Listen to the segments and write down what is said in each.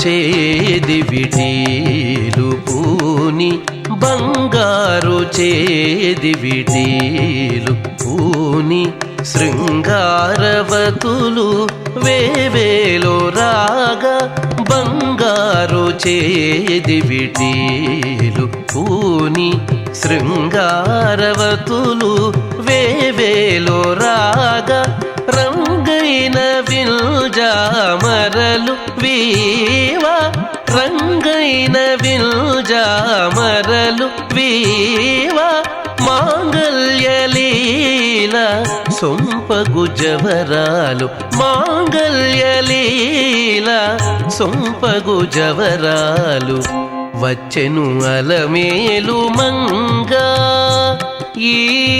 చేది విటీలు పూని బంగారు చేది విటీలు పూని శృంగారవతులు వేవేలో రాగా బంగారు చేది విటీలు పూని శృంగారవతులు వేవేలో రాగా రంగైన విల్జామరలు వీవా. రంగైన విల్జామరలు వీవా. మాంగల్యలీల సొంపగు జవరాలు. మాంగల్యలీల సొంపగు జవరాలు. వచ్చెను అలమేలు మంగా. ఈ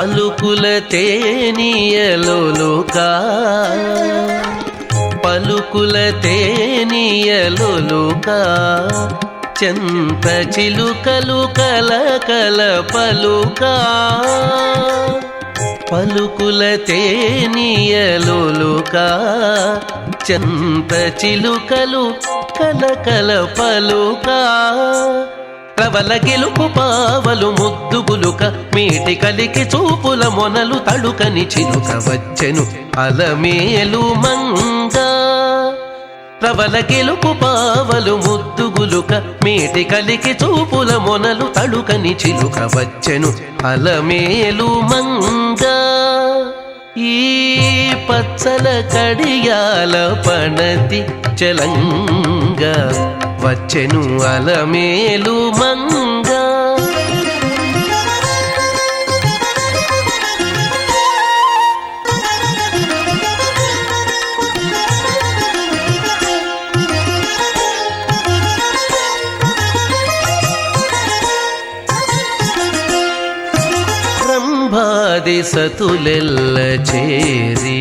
పలుకుల తేనియలోలుకా పలుకుల తేనియలోలుకా చెంత చిలుకలు కల కల పలుకా? పలుకుల తేనియలోలుకా చెంత చిలుకలు కల కల పలుకా? ప్రవల గెలుపు పావలు ముద్దుగులుక మీటి కలికి చూపుల మొనలు తడుకని చిలుక వచ్చెను అలమేలు మంగ. ప్రవల గెలుపు పావలు ముద్దుగులుక మీటి కలికి చూపుల మొనలు తడుకని చిలుక వచ్చెను అలమేలు మంగ. ఈ పచ్చల కడియాల పణతి చలంగా. వచ్చెను అలమేలు మంగ. రంభాది సతులెల్ల చేరి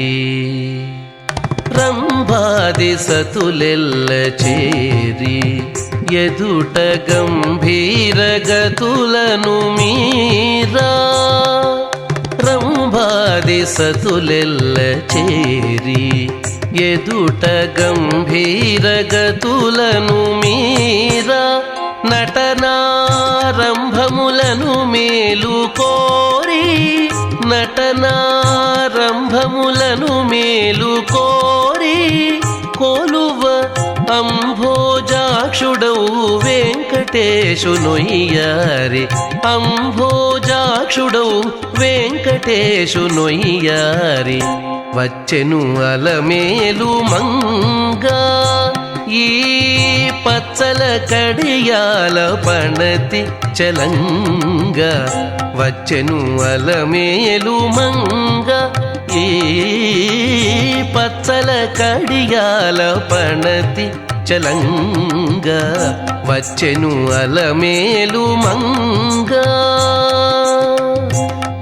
రంభాది సతులెల్ల చేరి ఎదుట గంభీర గతులను మీరా. రంభాది సతులెల్ల చేరి ఎదుట గంభీర గతులను మీరా. నటనారంభములను మేలు కోరి. నటనారంభములను మేలు కోరి. వెంకటేశు అంభోజాక్షుడౌ అంభోజాక్షుడవు వచ్చెను అలమేలు మంగా ఈ పచ్చల కడియాల పణతి చలంగా. వచ్చెను అలమేలు మంగా ఈ పచ్చల కడియాల పణతి చలంగ వచ్చెను అలమేలు మంగ.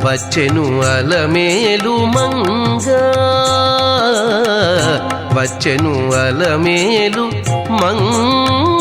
వచ్చెను అలమేలు మంగ. వచ్చెను అలమేలు మంగ.